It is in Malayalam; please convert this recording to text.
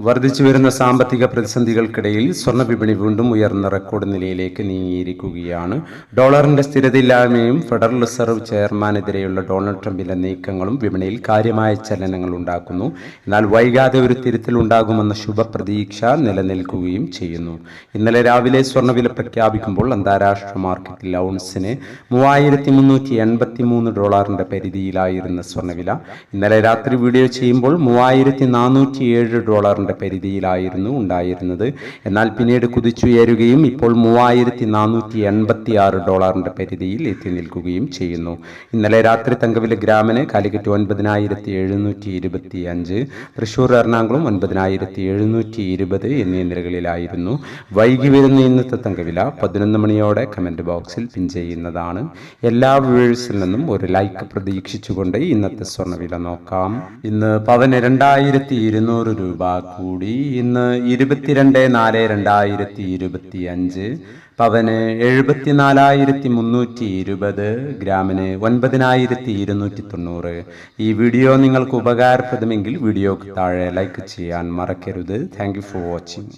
വർദ്ധിച്ചു വരുന്ന സാമ്പത്തിക പ്രതിസന്ധികൾക്കിടയിൽ സ്വർണ വിപണി വീണ്ടും ഉയർന്ന റെക്കോർഡ് നിലയിലേക്ക് നീങ്ങിയിരിക്കുകയാണ്. ഡോളറിന്റെ സ്ഥിരതയില്ലായ്മയും ഫെഡറൽ റിസർവ് ചെയർമാനെതിരെയുള്ള ഡൊണാൾഡ് ട്രംപിന്റെ നീക്കങ്ങളും വിപണിയിൽ കാര്യമായ ചലനങ്ങൾ ഉണ്ടാക്കുന്നു. എന്നാൽ വൈകാതെ ഒരു തിരുത്തൽ ഉണ്ടാകുമെന്ന ശുഭപ്രതീക്ഷ നിലനിൽക്കുകയും ചെയ്യുന്നു. ഇന്നലെ രാവിലെ സ്വർണവില പ്രഖ്യാപിക്കുമ്പോൾ അന്താരാഷ്ട്ര മാർക്കറ്റിൽ ഔൺസിന് മൂവായിരത്തി മുന്നൂറ്റി എൺപത്തി മൂന്ന് ഡോളറിന്റെ പരിധിയിലായിരുന്ന സ്വർണവില ഇന്നലെ രാത്രി വീഡിയോ ചെയ്യുമ്പോൾ മൂവായിരത്തി നാനൂറ്റി ഏഴ് ഡോളറിന്റെ പരിധിയിലായിരുന്നു ഉണ്ടായിരുന്നത്. എന്നാൽ പിന്നീട് കുതിച്ചുയരുകയും ഇപ്പോൾ മൂവായിരത്തി നാനൂറ്റി എൺപത്തി ആറ് ഡോളറിന്റെ പരിധിയിൽ എത്തി നിൽക്കുകയും ചെയ്യുന്നു. ഇന്നലെ രാത്രി തങ്കവില ഗ്രാമിന് കാലിക്കറ്റ് ഒൻപതിനായിരത്തി എഴുന്നൂറ്റി ഇരുപത്തി അഞ്ച് തൃശൂർ എറണാകുളം ഒൻപതിനായിരത്തി എഴുന്നൂറ്റി ഇരുപത് എന്നീ നിലകളിലായിരുന്നു വൈകി വരുന്ന ഇന്നത്തെ തങ്കവില പതിനൊന്ന് മണിയോടെ കമന്റ് ബോക്സിൽ പിൻ ചെയ്യുന്നതാണ്. എല്ലാ വ്യൂവേഴ്സിൽ നിന്നും ഒരു ലൈക്ക് പ്രതീക്ഷിച്ചുകൊണ്ട് ഇന്നത്തെ സ്വർണവില നോക്കാം. ഇന്ന് പവന് രണ്ടായിരത്തി ഇരുന്നൂറ് രൂപ കൂടി ഇന്ന് ഇരുപത്തിരണ്ട് നാല് രണ്ടായിരത്തി ഇരുപത്തി അഞ്ച് പവന് എഴുപത്തിനാലായിരത്തി മുന്നൂറ്റി ഇരുപത് ഗ്രാമിന് ഒൻപതിനായിരത്തി ഇരുന്നൂറ്റി തൊണ്ണൂറ്. ഈ വീഡിയോ നിങ്ങൾക്ക് ഉപകാരപ്രദമെങ്കിൽ വീഡിയോക്ക് താഴെ ലൈക്ക് ചെയ്യാൻ മറക്കരുത്. Thank for watching